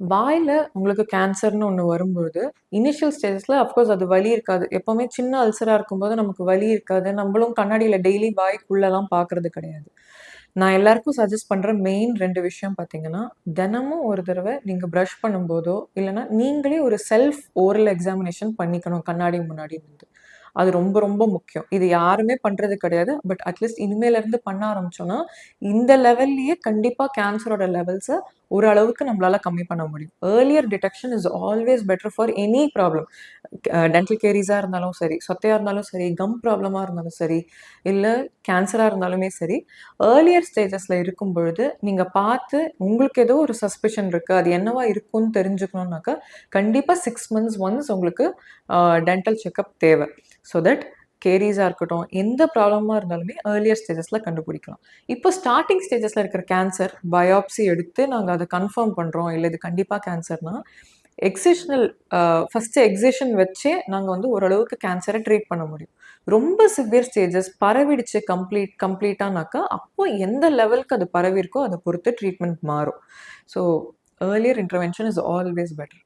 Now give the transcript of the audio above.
வாயில் உங்களுக்கு கேன்சர்னு ஒன்று வரும்பொழுது, இனிஷியல் ஸ்டேஜஸில் அஃப்கோர்ஸ் அது வலி இருக்காது. எப்போவுமே சின்ன அல்சராக இருக்கும்போது நமக்கு வலி இருக்காது. நம்மளும் கண்ணாடியில் டெய்லி வாய்க்குள்ளெல்லாம் பார்க்கறது கிடையாது. நான் எல்லாருக்கும் சஜஸ்ட் பண்ணுற மெயின் ரெண்டு விஷயம் பார்த்தீங்கன்னா, தினமும் ஒரு தடவை நீங்கள் ப்ரஷ் பண்ணும்போதோ, இல்லைனா நீங்களே ஒரு செல்ஃப் ஓரல் எக்ஸாமினேஷன் பண்ணிக்கணும் கண்ணாடி முன்னாடி வந்து அது ரொம்ப ரொம்ப முக்கியம். இது யாருமே பண்றது கிடையாது. பட் அட்லீஸ்ட் இனிமேலேருந்து பண்ண ஆரம்பிச்சோம்னா, இந்த லெவல்லயே கண்டிப்பா கேன்சரோட லெவல்ஸை ஓரளவுக்கு நம்மளால கம்மி பண்ண முடியும். Earlier detection is always better for any problem. Dental கேரிஸாக இருந்தாலும் சரி, சொத்தையா இருந்தாலும் சரி, கம் ப்ராப்ளமா இருந்தாலும் சரி, இல்ல கேன்சராக இருந்தாலுமே சரி, ஏர்லியர் ஸ்டேஜஸில் இருக்கும் பொழுது, நீங்கள் பார்த்து உங்களுக்கு ஏதோ ஒரு சஸ்பிஷன் இருக்குது அது என்னவா இருக்கும்னு தெரிஞ்சுக்கணுன்னாக்கா கண்டிப்பாக சிக்ஸ் மந்த்ஸ் ஒன்ஸ் உங்களுக்கு டென்டல் செக்கப் தேவை ஸோ தட் கேரிஸாக இருக்கட்டும், எந்த ப்ராப்ளமாக இருந்தாலுமே ஏர்லியர் ஸ்டேஜஸில் கண்டுபிடிக்கலாம். இப்போ ஸ்டார்டிங் ஸ்டேஜஸில் இருக்கிற கேன்சர், பயாப்சி எடுத்து நாங்கள் அதை கன்ஃபார்ம் பண்ணுறோம் இல்லை இது கண்டிப்பாக கேன்சர்னால் எக்ஸிஷனல் ஃபஸ்ட்டு எக்ஸிஷன் வச்சே நாங்கள் வந்து ஓரளவுக்கு கேன்சரை ட்ரீட் பண்ண முடியும். ரொம்ப சிவியர் ஸ்டேஜஸ் பரவிடுச்சு கம்ப்ளீட் கம்ப்ளீட்டானாக்கா, அப்போ எந்த லெவலுக்கு அது பரவியிருக்கோ, அதை பொறுத்து ட்ரீட்மெண்ட் மாறும். So earlier intervention is always better.